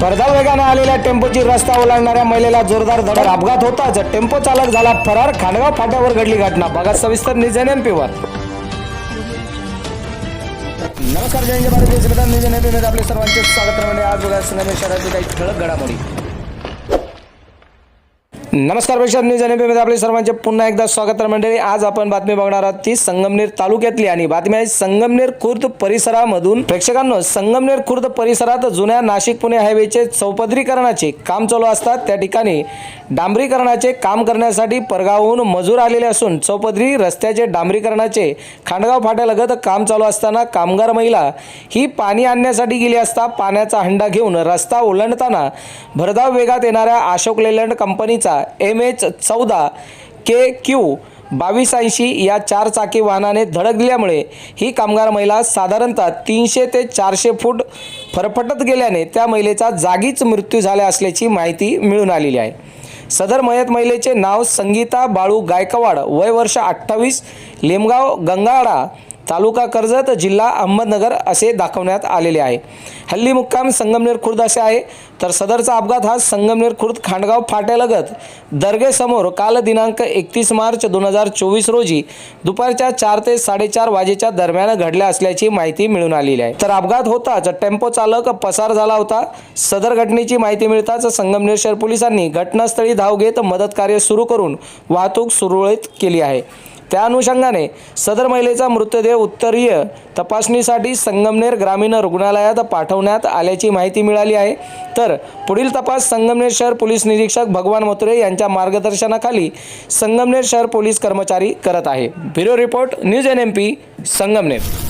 भरधाव वेगाने आलेल्या टेम्पोची रस्ता ओलांडणाऱ्या महिलेला जोरदार धडक. अपघात होताच टेम्पो चालक झाला फरार. खांडगाव फाट्यावर घडली घटना. बघा सविस्तर निजन एम वर. नमस्कार जय हिंद. भारत देशप्रधान निजन एममध्ये आपले सर्वांचे स्वागत. म्हणजे आज बघा सिनेमे शहरातील काही ठळक घडामोडी. नमस्कार प्रेक्षक न्यूज आणि मध्ये आपले सर्वांचे पुन्हा एकदा स्वागत मंडळी आज आपण बातमी बघणार आहोत ती संगमनेर तालुक्यातली आणि बातमी आहे संगमनेर खुर्द परिसरामधून. प्रेक्षकांनो संगमनेर खुर्द परिसरात जुन्या नाशिक पुणे हायवेचे चौपदरीकरणाचे काम चालू असतात. त्या ठिकाणी डांबरीकरणाचे काम करण्यासाठी परगावहून मजूर आलेले असून चौपदरी रस्त्याचे डांबरीकरणाचे खांडगाव फाट्यालगत काम चालू असताना कामगार महिला ही पाणी आणण्यासाठी गेली असता पाण्याचा हंडा घेऊन रस्ता ओलांडताना भरधाव वेगात येणाऱ्या अशोक लेलंड कंपनीचा एम एच चौदा के क्यू बावीस ऐंशी या चार चाकी वाहनाने धडक दिल्यामुळे ही कामगार महिला साधारणतः तीनशे ते चारशे फूट फरफटत गेल्याने त्या महिलेचा जागीच मृत्यू झाला असल्याची माहिती मिळून आलेली आहे. सदर मयत महिलेचे नाव संगीता बाळू गायकवाड वय वर्ष अठ्ठावीस लेमगाव गंगाडा तालुका कर्जत जिल्हा अहमदनगर असे दाखवण्यात आलेले आहे. हल्ली मुक्काम संगमनेर खुर्द असे आहे. तर सदरचा अपघात हा संगमनेर खुर्द खांडगाव फाट्यालगत दर्गेसमोर काल दिनांक एकतीस मार्च दोन हजार चोवीस रोजी दुपारच्या चार ते साडेचार वाजेच्या दरम्यान घडल्या असल्याची माहिती मिळून आलेली आहे. तर अपघात होताच टेम्पो चालक पसार झाला होता. सदर घटनेची माहिती मिळताच संगमनेर शहर पोलिसांनी घटनास्थळी धाव घेत मदत कार्य सुरू करून वाहतूक सुरळीत केली आहे. त्या अनुषंगाने सदर महिलेचा मृतदेह उत्तरीय तपासणीसाठी संगमनेर ग्रामीण रुग्णालयात पाठवण्यात आल्याची माहिती मिळाली आहे. तर पुढील तपास संगमनेर शहर पोलीस निरीक्षक भगवान मथुरे यांच्या मार्गदर्शनाखाली संगमनेर शहर पोलीस कर्मचारी करत आहे. Bureau report news N M P Sangamner.